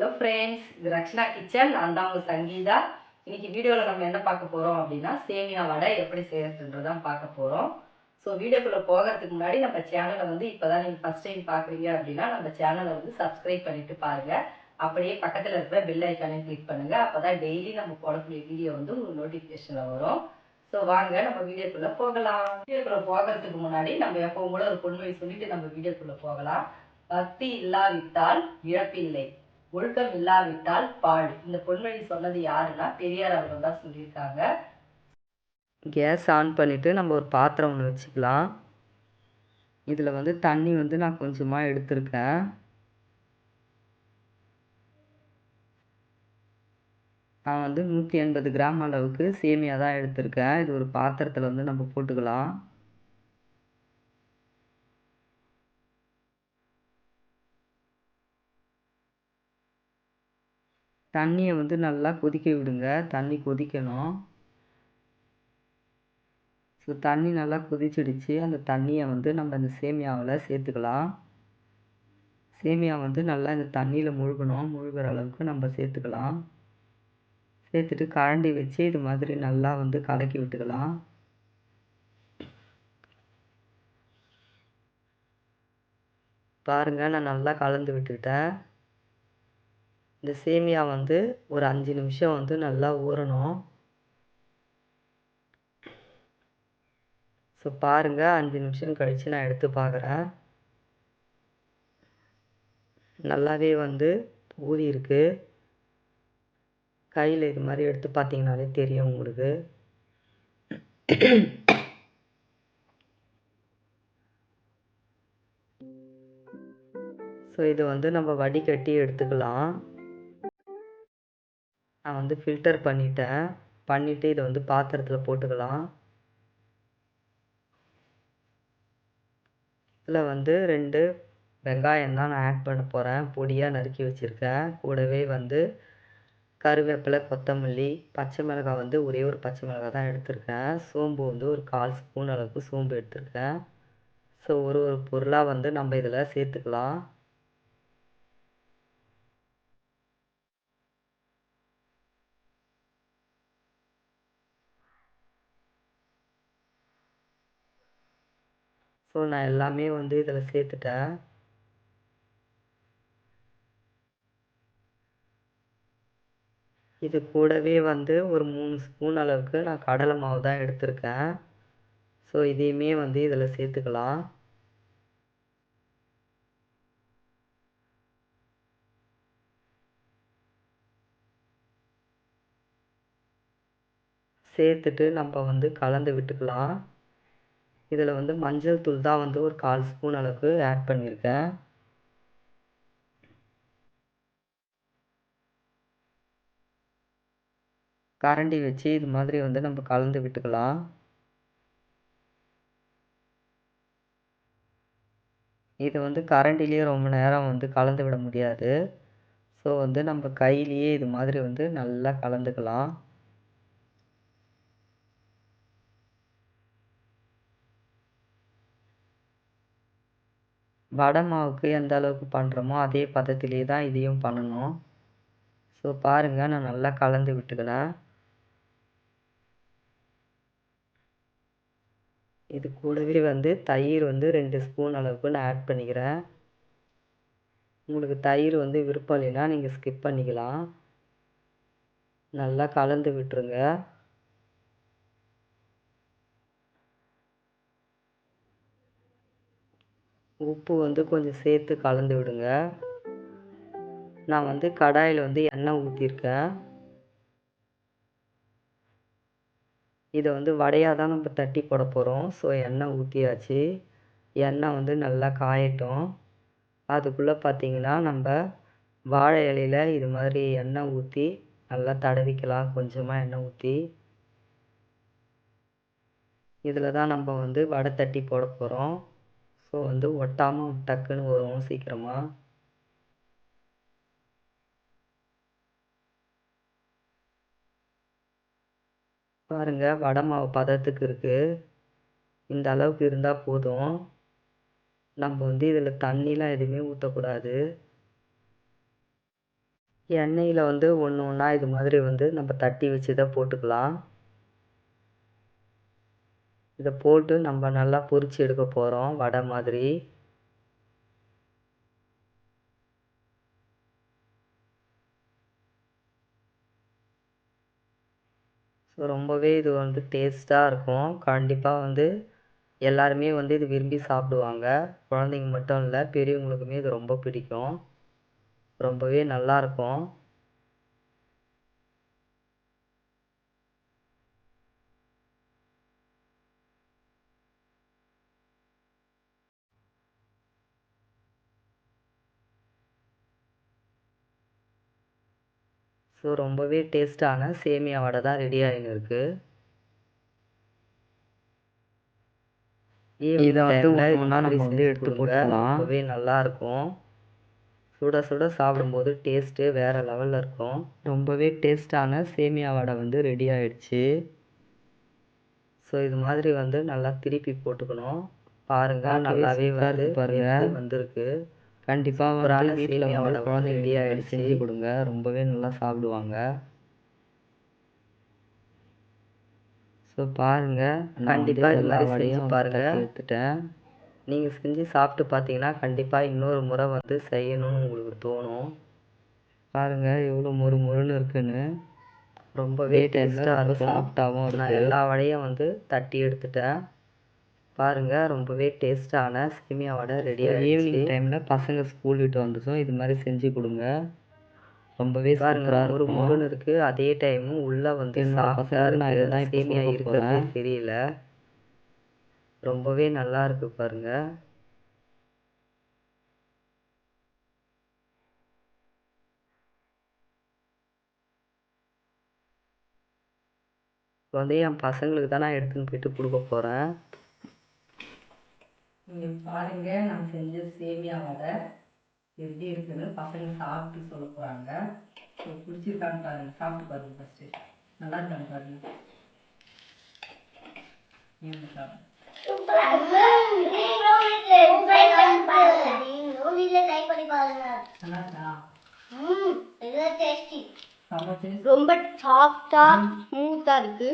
Hello friends இது Rakshana kitchen. நான் தான் உங்கள் சங்கீதா. இன்னைக்கு வீடியோவில் நம்ம என்ன பார்க்க போகிறோம் அப்படின்னா சேமியா வடை எப்படி செய்யறதுன்றதான் பார்க்க போகிறோம் ஸோ வீடியோக்குள்ளே போகிறதுக்கு முன்னாடி நம்ம சேனலை வந்து இப்போ தான் நீங்கள் ஃபஸ்ட் டைம் பார்க்குறீங்க அப்படின்னா நம்ம சேனலை வந்து சப்ஸ்கிரைப் பண்ணிட்டு பாருங்கள் அப்படியே பக்கத்தில் இருக்கிற பெல் ஐக்கானையும் கிளிக் பண்ணுங்கள் அப்போ தான் டெய்லி நம்ம போடக்கூடிய வீடியோ வந்து உங்களுக்கு நோட்டிஃபிகேஷனில் வரும். ஸோ வாங்க நம்ம வீடியோக்குள்ளே போகலாம். வீடியோக்குள்ளே போகிறதுக்கு முன்னாடி நம்ம எப்போவும் கூட ஒரு பொன்மொழி சொல்லிட்டு நம்ம வீடியோக்குள்ளே போகலாம். பக்தி இல்லாவிட்டால் இழப்பில்லை ஒழுக்கம் இல்லாவிட்டால் பாழ் இந்த பொன்மொழி சொன்னது யாருன்னா பெரியார் அவர்கள் தான் சொல்லியிருக்காங்க. கேஸ் ஆன் பண்ணிவிட்டு நம்ம ஒரு பாத்திரம் ஒன்று வச்சுக்கலாம். இதில் வந்து தண்ணி வந்து நான் கொஞ்சமாக எடுத்திருக்கேன். நான் வந்து நூற்றி எண்பது கிராம் அளவுக்கு சேமியா தான் எடுத்திருக்கேன். இது ஒரு பாத்திரத்தில் வந்து நம்ம போட்டுக்கலாம். தண்ணியை வந்து நல்லா கொதிக்க விடுங்க. தண்ணி கொதிக்கணும். ஸோ தண்ணி நல்லா கொதிச்சிடுச்சு. அந்த தண்ணியை வந்து நம்ம இந்த சேமியாவில் சேர்த்துக்கலாம். சேமியா வந்து நல்லா இந்த தண்ணியில் முழுகணும். முழுகிற அளவுக்கு நம்ம சேர்த்துக்கலாம். சேர்த்துட்டு கரண்டி வச்சு இது மாதிரி நல்லா வந்து கலக்கி விட்டுக்கலாம். பாருங்கள் நான் நல்லா கலந்து விட்டுக்கிட்டேன் இந்த சேமியா வந்து ஒரு அஞ்சு நிமிஷம் வந்து நல்லா ஊறணும். ஸோ பாருங்கள் அஞ்சு நிமிஷம் கழித்து நான் எடுத்து பார்க்குறேன். நல்லாவே வந்து ஊறி இருக்கு. கையில் இது மாதிரி எடுத்து பார்த்தீங்கனாலே தெரியும் உங்களுக்கு. ஸோ இது வந்து நம்ம வடிகட்டி எடுத்துக்கலாம். நான் வந்து ஃபில்டர் பண்ணிட்டேன். பண்ணிவிட்டு இதை வந்து பாத்திரத்தில் போட்டுக்கலாம். இதில் வந்து ரெண்டு வெங்காயம் தான் நான் ஆட் பண்ண போகிறேன் பொடியாக நறுக்கி வச்சுருக்கேன். கூடவே வந்து கருவேப்பிலை கொத்தமல்லி பச்சை மிளகாய் வந்து ஒரே ஒரு பச்சை மிளகாய் தான் எடுத்திருக்கேன். சோம்பு வந்து ஒரு கால் ஸ்பூன் அளவுக்கு சோம்பு எடுத்திருக்கேன். ஸோ ஒரு ஒரு பொருளாக வந்து நம்ம இதில் சேர்த்துக்கலாம். ஸோ நான் எல்லாமே வந்து இதில் சேர்த்துட்டேன். இது கூடவே வந்து ஒரு மூணு ஸ்பூன் அளவுக்கு நான் கடலை மாவு தான் எடுத்திருக்கேன். ஸோ இதையுமே வந்து இதில் சேர்த்துக்கலாம். சேர்த்துட்டு நம்ம வந்து கலந்து விட்டுக்கலாம். இதில் வந்து மஞ்சள் தூள் தான் வந்து ஒரு கால் ஸ்பூன் அளவுக்கு ஆட் பண்ணியிருக்கேன். கரண்டி வச்சு இது மாதிரி வந்து நம்ம கலந்து விட்டுக்கலாம். இது வந்து கரண்டிலேயே ரொம்ப நேரம் வந்து கலந்து விட முடியாது. ஸோ வந்து நம்ம கையிலேயே இது மாதிரி வந்து நல்லா கலந்துக்கலாம். வடை மாவுக்கு எந்த அளவுக்கு பண்ணுறோமோ அதே பதத்திலே தான் இதையும் பண்ணணும். ஸோ பாருங்கள் நான் நல்லா கலந்து விட்டுக்கிறேன். இது கூடவே வந்து தயிர் வந்து ரெண்டு ஸ்பூன் அளவுக்கு நான் ஆட் பண்ணிக்கிறேன். உங்களுக்கு தயிர் வந்து விருப்பம் இல்லைன்னா நீங்கள் ஸ்கிப் பண்ணிக்கலாம். நல்லா கலந்து விட்டுருங்க. உப்பு வந்து கொஞ்சம் சேர்த்து கலந்து விடுங்க. நான் வந்து கடாயில் வந்து எண்ணெய் ஊற்றிருக்கேன் இதை வந்து வடையாக தான் நம்ம தட்டி போட போகிறோம் ஸோ எண்ணெய் ஊற்றியாச்சு எண்ணெய் வந்து நல்லா காயட்டும். அதுக்குள்ளே பார்த்தீங்கன்னா நம்ம வாழை இலையில் இது மாதிரி எண்ணெய் ஊற்றி நல்லா தடவிக்கலாம். கொஞ்சமாக எண்ணெய் ஊற்றி இதில் தான் நம்ம வந்து வடை தட்டி போட போகிறோம் ஸோ வந்து ஒட்டாமல் டக்குன்னு வரும் சீக்கிரமாக பாருங்கள் வடை மாவு பதத்துக்கு இருக்குது இந்த அளவுக்கு இருந்தால் போதும். நம்ம வந்து இதில் தண்ணிலாம் எதுவுமே ஊற்றக்கூடாது எண்ணெயில் வந்து ஒன்று ஒன்றா இது மாதிரி வந்து நம்ம தட்டி வச்சு தான் போட்டுக்கலாம். இதை போட்டு நம்ம நல்லா பொரிச்சு எடுக்க போகிறோம் வடை மாதிரி. ஸோ ரொம்பவே இது வந்து டேஸ்ட்டாக இருக்கும். கண்டிப்பாக வந்து எல்லாருமே வந்து இது விரும்பி சாப்பிடுவாங்க. குழந்தைங்க மட்டும் இல்லை பெரியவங்களுக்குமே இது ரொம்ப பிடிக்கும். ரொம்பவே நல்லாயிருக்கும் ஸோ ரொம்பவே டேஸ்ட்டான சேமியா வடை தான் ரெடி ஆகின்னு இருக்கு இதை வந்து நம்ம வந்து எடுத்து. போட்டுக்கலாம். ரொம்பவே நல்லா இருக்கும் சுட சுட சாப்பிடும்போது டேஸ்ட்டு வேற லெவலில் இருக்கும் ரொம்பவே டேஸ்டான சேமியா வடை வந்து ரெடி ஆயிடுச்சு ஸோ இது மாதிரி வந்து நல்லா திருப்பி போட்டுக்கணும் பாருங்க பார்க்கவே நல்லாவே சூப்பரா வந்து இருக்கு பாருங்க. வெந்து வந்திருக்கு கண்டிப்பாக சூப்பரான வந்து வீட்டில் வந்து வடை குழந்தைங்க ரெடி ரெடி ஆயிடுச்சு. செஞ்சு கொடுங்க. ரொம்பவே நல்லா சாப்பிடுவாங்க. ஸோ பாருங்க. கண்டிப்பா இது மாதிரி வடையும் செஞ்சு வந்து பாருங்க. தட்டி எடுத்துட்டேன். நீங்கள் செஞ்சு சாப்பிட்டு பார்த்தீங்கன்னா கண்டிப்பாக இன்னொரு முறை வந்து செய்யணும்னு உங்களுக்கு தோணும். பாருங்க எவ்வளோ மொறு மொறுன்னு இருக்குன்னு. ரொம்பவே டேஸ்ட்டாக ரொம்ப இருக்கும். சாஃப்டாகவும் நான் எல்லா வடையும் வந்து தட்டி எடுத்துட்டேன். பாருங்க ரொம்பவே டேஸ்டான சேமியா வடை ரெடி ஈவினிங் டைமில் பசங்க ஸ்கூல் விட்டு வந்ததும் இது மாதிரி செஞ்சு கொடுங்க. ரொம்பவே பாருங்க சூப்பராக ஒரு இருக்கும். முருன்னு இருக்கு அதே டைம் உள்ள வந்து பசங்களுக்கு நான் இதுதான் சேமியா இருக்கிறதே. தெரியல. ரொம்பவே நல்லா இருக்கு பாருங்க. இப்போ வந்து என் பசங்களுக்கு தான் நான் எடுத்துன்னு போயிட்டு கொடுக்க போறேன். நீங்க பாருங்க நான் செஞ்ச சேமியா வடை எப்படி இருக்குன்னு பசங்க சாப்பிட்டு சொல்ல போறாங்க. ஸோ பிடிச்சிருக்கான்னு பாருங்க சாப்பிட்டு பாருங்க ஃபர்ஸ்ட் நல்லா இருக்கான்னு பாருங்க. ஏன் சாப்பிடு. நல்லா இருக்கா? செம்ம taste. ரொம்ப சாஃப்டா ஸ்மூத்தா இருக்கு.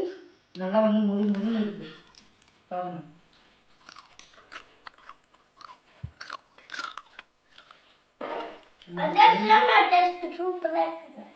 நல்லா வந்து முழு முழு இருக்கு. பாருங்க. But that's not, that's the true blessing.